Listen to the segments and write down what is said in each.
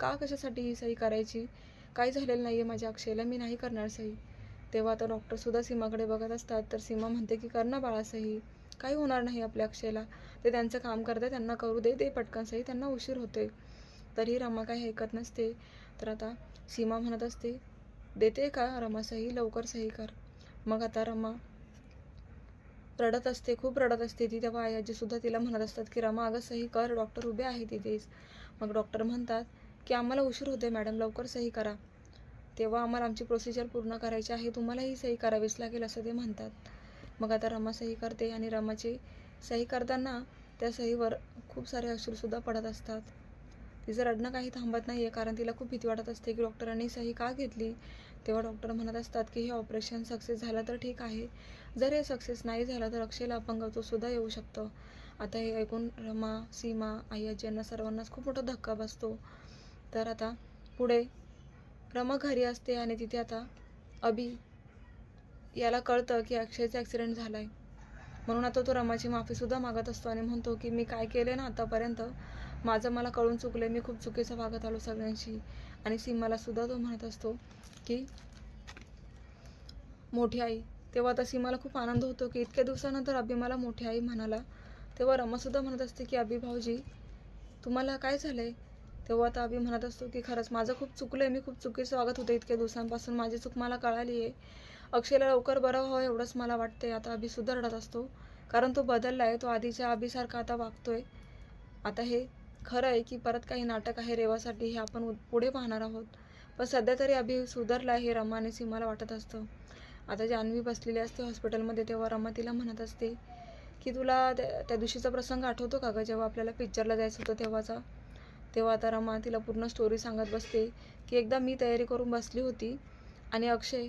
का कशासाठी ही सही करायची? काही झालेलं नाही आहे माझ्या अक्षयला मी नाही करणार सही. तेव्हा आता डॉक्टरसुद्धा सीमाकडे बघत असतात तर सीमा म्हणते की कर ना बाळा सही. काही होणार नाही आपल्या अक्षयला. ते त्यांचं काम करते त्यांना करू दे ते पटकन सही त्यांना उशीर होते तरी रमा काही ऐकत नसते. तर आता सीमा म्हणत असते देते का रमा सही? लवकर सही कर. मग आता रमा रडत असते खूप रडत असते. ती तेव्हा आई आजीसुद्धा तिला म्हणत असतात की रमा अगं सही कर डॉक्टर उभे आहे तिथेच. मग डॉक्टर म्हणतात की आम्हाला उशीर होते मॅडम लवकर सही करा. तेव्हा आम्हाला आमची प्रोसिजर पूर्ण करायची आहे तुम्हालाही सही करावीच लागेल असं ते म्हणतात. मग आता रमा सही करते आणि रमाची सही करताना त्या सहीवर खूप सारे अश्रूसुद्धा पडत असतात. तिचं रडणं काही थांबत नाही आहे कारण तिला खूप भीती वाटत असते की डॉक्टरांनी सही का घेतली? तेव्हा डॉक्टर म्हणत असतात की हे ऑपरेशन सक्सेस झालं तर ठीक आहे. जर हे सक्सेस नाही झालं तर अक्षयला अपंगत्वसुद्धा येऊ शकतं. आता हे ऐकून रमा सीमा आई आजी यांना सर्वांनाच खूप मोठा धक्का बसतो. तर आता पुढे रमा घरी असते आणि तिथे आता अभि याला कळतं की अक्षयचा ॲक्सिडेंट झाला आहे म्हणून आता तो रमाची माफीसुद्धा मागत असतो आणि म्हणतो की मी काय केले ना आतापर्यंत? माझं मला कळून चुकलं मी खूप चुकीचं वागत आलो सगळ्यांशी. आणि सीमाला सुद्धा तो म्हणत असतो की मोठी आई. तेव्हा आता सीमाला खूप आनंद होतो की इतक्या दिवसानंतर अभि मला मोठी आई म्हणाला. तेव्हा रमासुद्धा म्हणत असते की अभि भाऊजी तुम्हाला काय झालं आहे तेव्हा आता अभि म्हणत असतो की खरंच माझं खूप चुकलं आहे मी खूप चुकीचं वागत होते इतक्या दिवसांपासून. माझी चूक मला कळाली आहे. अक्षयला लवकर बरं व्हावं एवढंच मला वाटते आता अभि सुधारत असतो. कारण तो बदलला आहे तो आधीच्या अभिसारखा आता वागतोय. आता हे खरं आहे की परत काही नाटक आहे रेवासाठी हे आपण पुढे पाहणार आहोत. पण सध्या तरी अभि सुधारला आहे हे रमा आणि सीमाला वाटत असतं. आता जान्हवी बसलेली असते हॉस्पिटलमध्ये तेव्हा रमा तिला म्हणत असते की तुला त्या त्या दिवशीचा प्रसंग आठवतो का गं? जेव्हा आपल्याला पिक्चरला जायचं होतं तेव्हाचा. तेव्हा आता रमा तिला पूर्ण स्टोरी सांगत बसते की एकदा मी तयारी करून बसली होती आणि अक्षय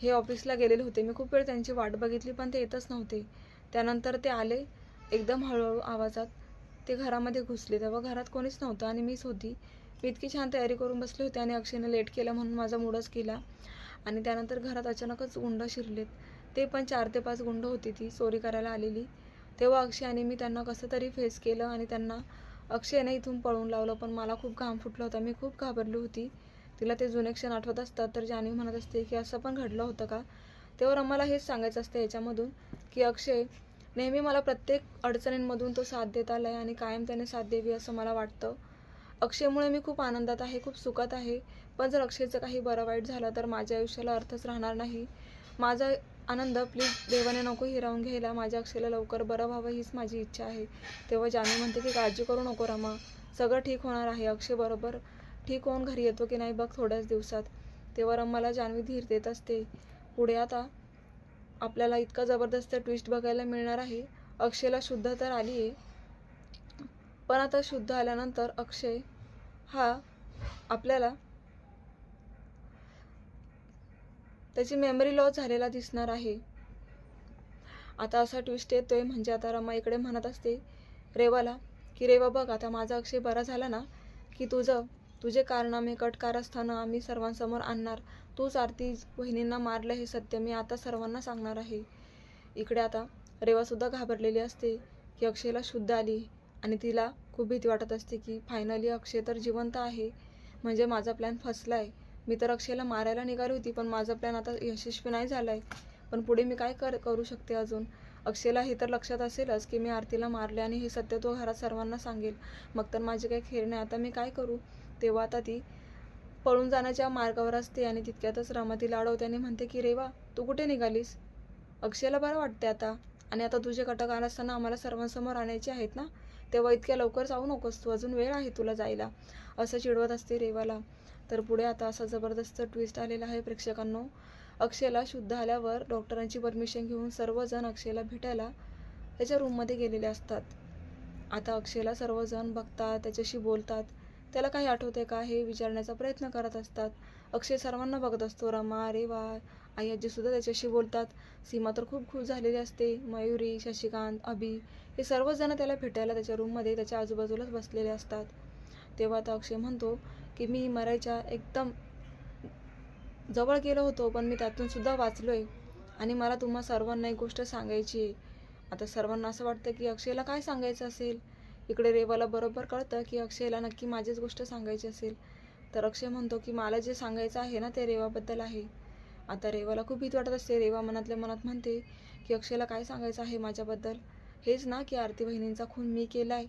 हे ऑफिसला गेलेले होते. मी खूप वेळ त्यांची वाट बघितली पण ते येतच नव्हते. त्यानंतर ते आले एकदम हळूहळू आवाजात. ते घरामध्ये घुसले. तेव्हा घरात कोणीच नव्हतं आणि मीच होती. मी इतकी छान तयारी करून बसले होते आणि अक्षयने लेट केला म्हणून माझा मूडच केला आणि त्यानंतर घरात अचानकच गुंड शिरलेत. ते पण चार ते पाच गुंड होती ती चोरी करायला आलेली. तेव्हा अक्षय आणि मी त्यांना कसं तरी फेस केलं आणि त्यांना अक्षयने इथून पळून लावलं पण मला खूप घाम फुटला होता. मी खूप घाबरली होती. तिला ते जुने क्षण आठवत असतात तर जानवी म्हणत असते की असं पण घडलं होतं का? तेव्हा आम्हाला हेच सांगायचं असतं याच्यामधून की अक्षय नेहमी मला प्रत्येक अडचणींमधून तो साथ देत आला आहे आणि कायम त्याने साथ द्यावी असं मला वाटतं. अक्षयमुळे मी खूप आनंदात आहे खूप सुखात आहे. पण जर अक्षयचं काही बरं वाईट झालं तर माझ्या आयुष्याला अर्थच राहणार नाही. माझा आनंद प्लीज देवाने नको हिरावून घ्यायला माझ्या अक्षयला लवकर बरं व्हावं हीच माझी इच्छा आहे. तेव्हा जान्हवी म्हणते की काळजी करू नको रमा सगळं ठीक होणार आहे अक्षय बरोबर ठीक होऊन घरी येतो की नाही बघ थोड्याच दिवसात. तेव्हा रम्माला जान्हवी धीर देत असते पुढे आता आपल्याला इतका जबरदस्त ट्विस्ट बघायला मिळणार आहे अक्षयला शुद्ध तर आली आहे पण आता शुद्ध आल्यानंतर अक्षय हा आपल्याला त्याची मेमरी लॉस झालेला दिसणार आहे. आता असा ट्विस्ट येतोय म्हणजे आता रमा इकडे म्हणत असते रेवाला की रेवा बघ आता माझा अक्षय बरा झाला ना की तुझं तुझे कारनामे कट कारस्थानं आम्ही सर्वांसमोर आणणार. तूच आरती बहिणींना मारलं हे सत्य मी आता सर्वांना सांगणार आहे. इकडे आता रेवासुद्धा घाबरलेली असते की अक्षयला शुद्ध आली आणि तिला खूप भीती वाटत असते की फायनली अक्षय तर जिवंत आहे. म्हणजे माझा प्लॅन फसला आहे मी तर अक्षयला मारायला निघाली होती पण माझा प्लॅन आता यशस्वी नाही झाला आहे पण पुढे मी काय कर करू शकते अजून? अक्षयला हे तर लक्षात असेलच की मी आरतीला मारले आणि हे सत्य तो घरात सर्वांना सांगेल. मग तर माझे काही खेळ नाही आता मी काय करू? तेव्हा आता ती पळून जाण्याच्या मार्गावर असते आणि तितक्यातच रमा तिला अडवते आणि म्हणते की रेवा तू कुठे निघालीस? अक्षयला बरं वाटते आता. आणि आता तुझे कटक आला असताना आम्हाला सर्वांसमोर आणायचे आहेत ना? तेव्हा इतक्या लवकर जाऊ नकोस तू अजून वेळ आहे तुला जायला. असं चिडवत असते रेवाला. तर पुढे आता असा जबरदस्त ट्विस्ट आलेला आहे प्रेक्षकांनो. अक्षयला शुद्ध आल्यावर डॉक्टरांची परमिशन घेऊन सर्वजण अक्षयला भेटायला त्याच्या रूममध्ये गेलेले असतात. आता अक्षयला सर्वजण बघतात त्याच्याशी बोलतात. त्याला काही आठवते का हे विचारण्याचा प्रयत्न करत असतात. अक्षय सर्वांना बघत असतो रमा अरे वा आई आजीसुद्धा त्याच्याशी बोलतात. सीमा तर खूप खुश झालेली असते. मयुरी शशिकांत अभि हे सर्वजण त्याला भेटायला त्याच्या रूममध्ये त्याच्या आजूबाजूलाच बसलेले असतात. तेव्हा आता अक्षय म्हणतो की मी मरायच्या एकदम जवळ गेलो होतो पण मी त्यातून सुद्धा वाचलो आहे आणि मला तुम्हा सर्वांना एक गोष्ट सांगायची आहे. आता सर्वांना असं वाटतं की अक्षयला काय सांगायचं असेल? इकडे रेवाला बरोबर कळतं की अक्षयला नक्की माझीच गोष्ट सांगायची असेल. तर अक्षय म्हणतो की मला जे सांगायचं आहे ना ते रेवाबद्दल आहे. आता रेवाला खूप भीती वाटत असते. रेवा मनातल्या मनात म्हणते की अक्षयला काय सांगायचं आहे माझ्याबद्दल? हेच ना की आरती बहिणींचा खून मी केला आहे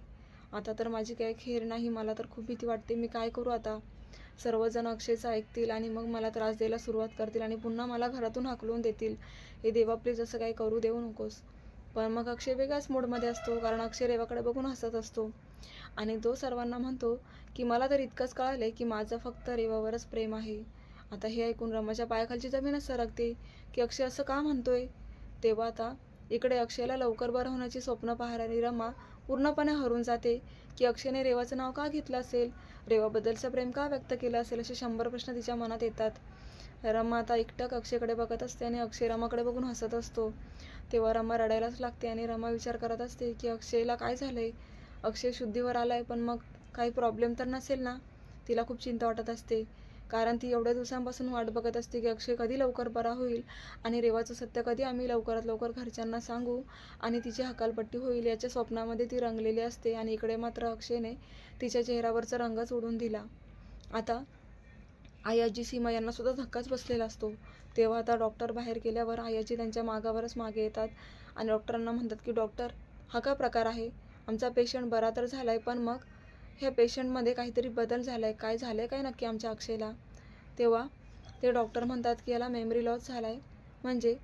आता तर माझी काय खेर नाही मला तर खूप भीती वाटते. मी काय करू आता? सर्वजण अक्षयचं ऐकतील आणि मग मला त्रास द्यायला सुरुवात करतील आणि पुन्हा मला घरातून हाकलून देतील. हे देवा प्लीज असं काही करू देऊ नकोस. पण मग अक्षय वेगळ्याच मूडमध्ये असतो कारण अक्षय रेवाकडे बघून हसत असतो. आणि तो सर्वांना म्हणतो की मला तर इतकंच कळालंय की माझं फक्त रेवावरच प्रेम आहे. आता हे ऐकून रमाच्या पायाखालची जमीनच सरकते की अक्षय असं का म्हणतोय? तेव्हा आता इकडे अक्षयला लवकर बरं होण्याची स्वप्न पाहणारी रमा पूर्णपणे हरून जाते. की अक्षयने रेवाचं नाव का घेतलं असेल? रेवाबद्दलचं प्रेम का व्यक्त केलं असेल? असे शंभर प्रश्न तिच्या मनात येतात. रमा आता एकटक अक्षयकडे बघत असते आणि अक्षय रमाकडे बघून हसत असतो. तेव्हा रमा रडायलाच लागते आणि रमा विचार करत असते की अक्षयला काय झालंय? अक्षय शुद्धीवर आलाय पण मग काही प्रॉब्लेम तर नसेल ना? तिला खूप चिंता वाटत असते. कारण ती एवढ्या दिवसांपासून वाट बघत असते की अक्षय कधी लवकर बरा होईल आणि रेवाचं सत्य कधी आम्ही लवकरात लवकर घरच्यांना सांगू आणि तिची हकालपट्टी होईल याच्या स्वप्नामध्ये ती रंगलेली असते आणि इकडे मात्र अक्षयने तिच्या चेहऱ्यावरचा रंगच उडून दिला. आता आयाजी सीमा यांना सुद्धा धक्काच बसलेला असतो. तेव्हा आता डॉक्टर बाहेर गेल्यावर आयाजी त्यांच्या मागावरच मागे येतात आणि डॉक्टरांना म्हणतात की डॉक्टर हा का प्रकार आहे? आमचा पेशंट बरा तर झाला आहे पण मग ह्या पेशंटमध्ये काहीतरी बदल झाला आहे काय झालं आहे काय नक्की आमच्या अक्षयला? तेव्हा ते डॉक्टर म्हणतात की याला मेमरी लॉस झाला आहे म्हणजे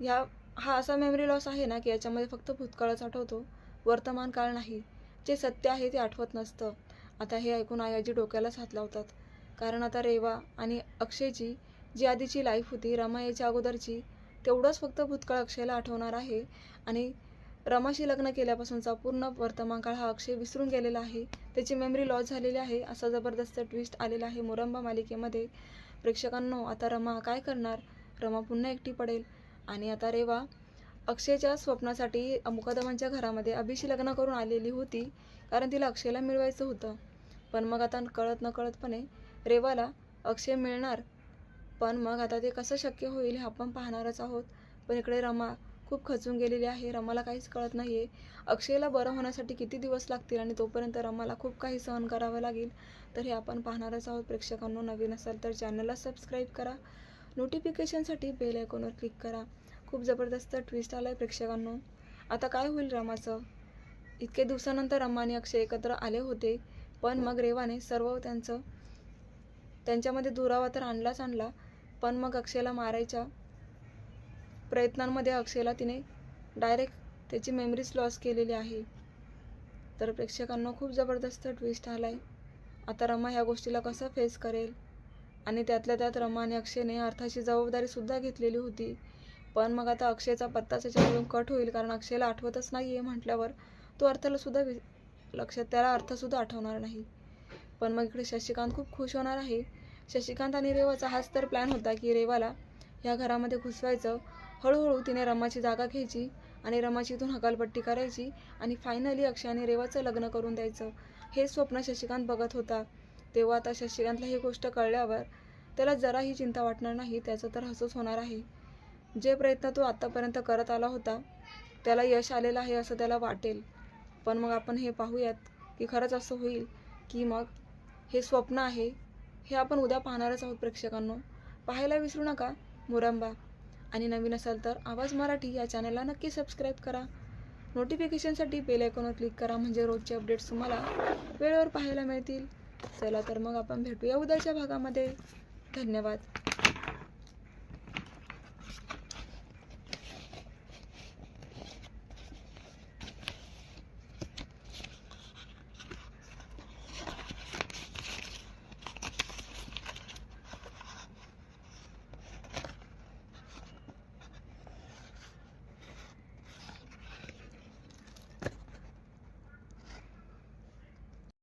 ह्या हा असा मेमरी लॉस आहे ना की याच्यामध्ये फक्त भूतकाळच आठवतो. वर्तमान काळ नाही. जे सत्य आहे ते आठवत नसतं. आता हे ऐकून आयाजी डोक्यालाच हात लावतात. कारण आता रेवा आणि अक्षयची जी आधीची लाईफ होती रमा याच्या अगोदरची तेवढंच फक्त भूतकाळ अक्षयला आठवणार आहे. आणि रमाशी लग्न केल्यापासूनचा पूर्ण वर्तमान काळ हा अक्षय विसरून गेलेला आहे. त्याची मेमरी लॉस झालेली आहे. असा जबरदस्त ट्विस्ट आलेला आहे मोरंबा मालिकेमध्ये. प्रेक्षकांनो आता रमा काय करणार? रमा पुन्हा एकटी पडेल. आणि आता रेवा अक्षयच्या स्वप्नासाठी मुकादमांच्या घरामध्ये अभिशी लग्न करून आलेली होती कारण तिला अक्षयला मिळवायचं होतं. पण मग आता कळत नकळतपणे रेवाला अक्षय मिळणार. पण मग आता ते कसं शक्य होईल हे आपण पाहणारच आहोत. पण इकडे रमा खूप खचून गेलेली आहे. रमाला काहीच कळत नाही आहे अक्षयला बरं होण्यासाठी किती दिवस लागतील आणि तोपर्यंत रमाला खूप काही सहन करावं लागेल? तर हे आपण पाहणारच आहोत. प्रेक्षकांनो नवीन असाल तर चॅनलला सबस्क्राईब करा. नोटिफिकेशनसाठी बेल आयकॉनवर क्लिक करा. खूप जबरदस्त ट्विस्ट आला आहे प्रेक्षकांनो. आता काय होईल रमाचं? इतके दिवसानंतर रमा आणि अक्षय एकत्र आले होते पण मग रेवाने सर्व त्यांचं त्यांच्यामध्ये दुरावा तर आणलाच आणला पण मग अक्षयला मारायच्या प्रयत्नांमध्ये अक्षयला तिने डायरेक्ट त्याची मेमरीज लॉस केलेली आहे. तर प्रेक्षकांना खूप जबरदस्त ट्विस्ट आला आहे आता रमा ह्या गोष्टीला कसं फेस करेल? आणि त्यातल्या त्यात रमा आणि अक्षयने अर्थाची जबाबदारीसुद्धा घेतलेली होती. पण मग आता अक्षयचा पत्ताच याच्याकडून कट होईल कारण अक्षयला आठवतच नाही आहे म्हटल्यावर तो अर्थालासुद्धा वि लक्षात त्याला अर्थसुद्धा आठवणार नाही. पण मग इकडे शशिकांत खूप खुश होणार आहे. शशिकांत आणि रेवाचा हाच तर प्लॅन होता की रेवाला ह्या घरामध्ये घुसवायचं. हळूहळू तिने रमाची जागा घ्यायची आणि रमाची इथून हकालपट्टी करायची आणि फायनली अक्षय आणि रेवाचं लग्न करून द्यायचं. हे स्वप्न शशिकांत बघत होता. तेव्हा आता शशिकांतला ही गोष्ट कळल्यावर त्याला जराही चिंता वाटणार नाही त्याचं तर हसूच होणार आहे. जे प्रयत्न तो आत्तापर्यंत करत आला होता त्याला यश आलेलं आहे असं त्याला वाटेल. पण मग आपण हे पाहूयात की खरंच असं होईल की मग हे स्वप्न आहे हे आपण उद्या पाहणारच आहोत प्रेक्षकांनो. पाहायला विसरू नका. मुरंबा. आणि नवीन असाल तर आवाज मराठी या चॅनलला नक्की सबस्क्राईब करा. नोटिफिकेशनसाठी बेल आयकॉनवर क्लिक करा म्हणजे रोजचे अपडेट्स तुम्हाला वेळेवर पाहायला मिळतील. चला तर मग आपण भेटूया उद्याच्या भागामध्ये. धन्यवाद.